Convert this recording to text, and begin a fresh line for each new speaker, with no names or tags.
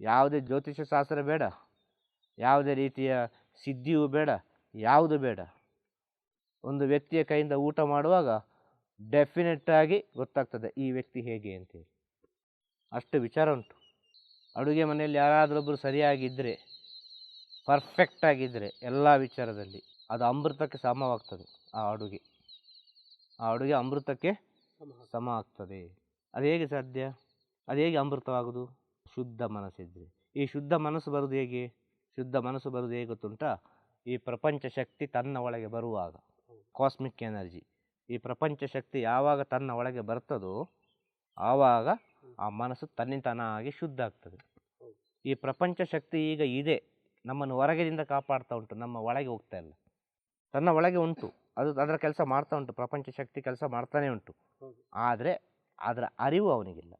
ಯಾವುದೇ ಜ್ಯೋತಿಷ್ಯ ಶಾಸ್ತ್ರ ಬೇಡ. ಯಾವುದೇ ರೀತಿಯ ಸಿದ್ಧಿಯೂ ಬೇಡ. ಯಾವುದು ಬೇಡ. ಒಂದು ವ್ಯಕ್ತಿಯ ಕೈಯಿಂದ ಊಟ ಮಾಡುವಾಗ ಡೆಫಿನೆಟ್ಟಾಗಿ ಗೊತ್ತಾಗ್ತದೆ ಈ ವ್ಯಕ್ತಿ ಹೇಗೆ ಅಂತೇಳಿ. ಅಷ್ಟು ವಿಚಾರ ಉಂಟು. ಅಡುಗೆ ಮನೆಯಲ್ಲಿ ಯಾರಾದರೂ ಒಬ್ಬರು ಸರಿಯಾಗಿದ್ದರೆ ಪರ್ಫೆಕ್ಟ್ ಆಗಿದ್ದರೆ ಎಲ್ಲ ವಿಚಾರದಲ್ಲಿ ಅದು ಅಮೃತಕ್ಕೆ ಸಮವಾಗ್ತದೆ ಆ ಅಡುಗೆ. ಆ ಅಡುಗೆ ಅಮೃತಕ್ಕೆ ಸಮ ಆಗ್ತದೆ ಅದು ಹೇಗೆ ಸಾಧ್ಯ? ಅದು ಹೇಗೆ ಅಮೃತವಾಗುವುದು ಶುದ್ಧ ಮನಸ್ಸಿದ್ರೆ. ಈ ಶುದ್ಧ ಮನಸ್ಸು ಬರುವುದು ಹೇಗೆ? ಶುದ್ಧ ಮನಸ್ಸು ಬರುವುದು ಹೇಗೆ ಗೊತ್ತುಂಟ? ಈ ಪ್ರಪಂಚ ಶಕ್ತಿ ತನ್ನ ಒಳಗೆ ಬರುವಾಗ ಕಾಸ್ಮಿಕ್ ಎನರ್ಜಿ ಈ ಪ್ರಪಂಚ ಶಕ್ತಿ ಯಾವಾಗ ತನ್ನ ಒಳಗೆ ಬರ್ತದೋ ಆವಾಗ ಆ ಮನಸ್ಸು ತನ್ನಿಂತನಾಗಿ ಶುದ್ಧ ಆಗ್ತದೆ. ಈ ಪ್ರಪಂಚ ಶಕ್ತಿ ಈಗ ಇದೆ. ನಮ್ಮನ್ನು ಹೊರಗಿನಿಂದ ಕಾಪಾಡ್ತಾ ಉಂಟು. ನಮ್ಮ ಒಳಗೆ ಹೋಗ್ತಾ ಇಲ್ಲ. ತನ್ನ ಒಳಗೆ ಉಂಟು. ಅದು ಅದರ ಕೆಲಸ ಮಾಡ್ತಾ ಉಂಟು. ಪ್ರಪಂಚ ಶಕ್ತಿ ಕೆಲಸ ಮಾಡ್ತಾನೆ ಉಂಟು. ಆದರೆ ಅದರ ಅರಿವು ಅವನಿಗಿಲ್ಲ.